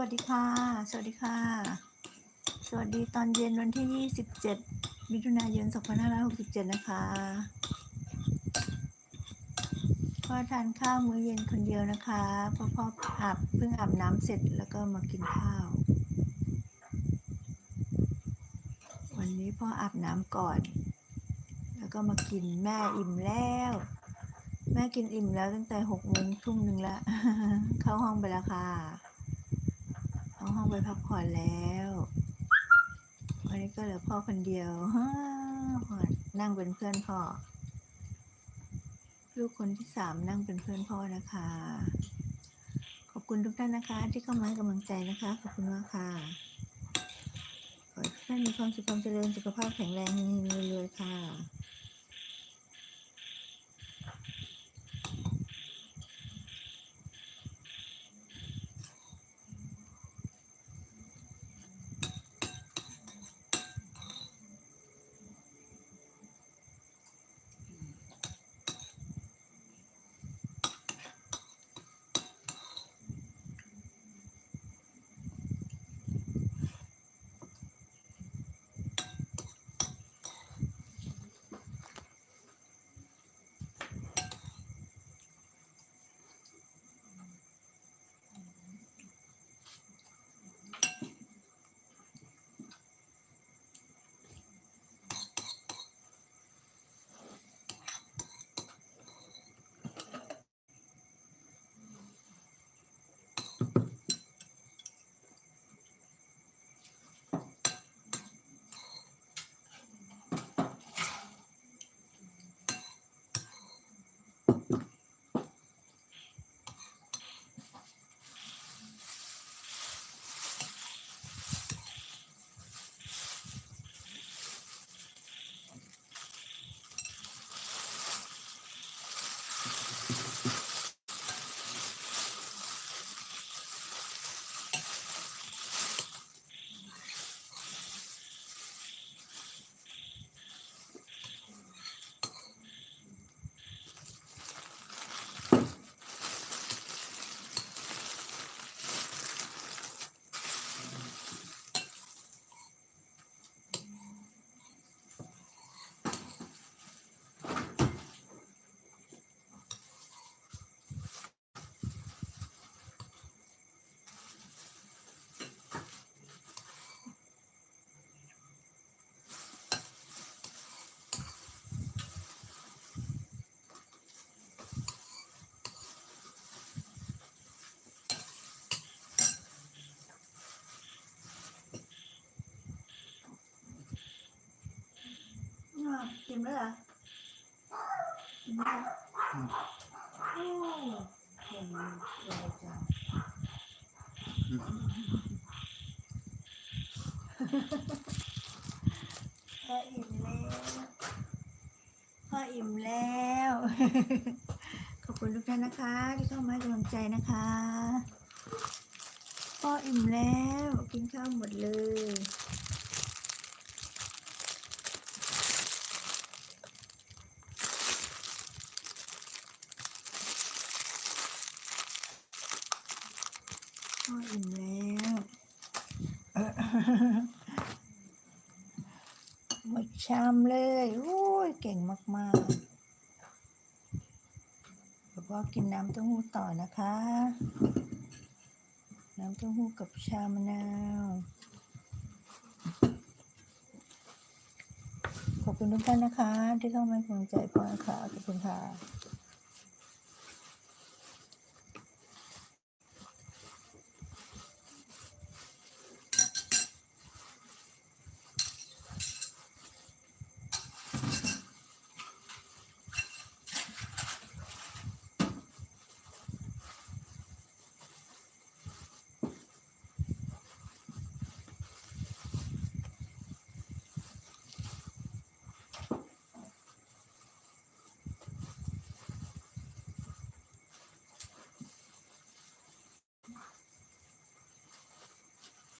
วัสดีค่ะ สวัสดีค่ะ สวัสดีตอนเย็นวันที่ 27 มิถุนายน 2567 นะคะพ่อทานข้าวมื้อเย็นคนเดียวนะคะพราะพ่ออาบเพิ่งอาบน้ำเสร็จแล้วก็มากินข้าว วันนี้พ่ออาบน้ำก่อน แล้วก็มากินแม่อิ่มแล้ว แม่กินอิ่มแล้วตั้งแต่หกโมงทุ่มหนึ่งแล้ว เข้าห้องไปแล้วค่ะ ไปพักผ่อนแล้ววันนี้ก็เหลือพ่อคนเดียวฮ่านั่งเป็นเพื่อนพ่อ ลูกคนที่สามนั่งเป็นเพื่อนพ่อนะคะ ขอบคุณทุกท่านนะคะ ที่เข้ามาให้กำลังใจนะคะ ขอบคุณมากค่ะขอให้ท่านมีความสุขความเจริญสุขภาพแข็งแรงเฮงๆรวยๆค่ะ กินไหมล่ะกินไหมล่ะโอ้เก่งเลยจ้ะพออิ่มแล้วพออิ่มแล้ว ขอบคุณทุกท่านนะคะ ที่เข้ามาให้กำลังใจนะคะพออิ่มแล้ว กินข้าวหมดเลย พ่ออิ่มแล้วหมดชามเลยโอ้ยเก่งมากๆแล้วก็กินน้ำเต้าหู้ต่อนะคะ น้ำเต้าหู้กับชามะนาวขอบคุณทุกท่านนะคะ ที่เข้ามาให้กำลังใจพ่อนะคะขอบคุณค่ะ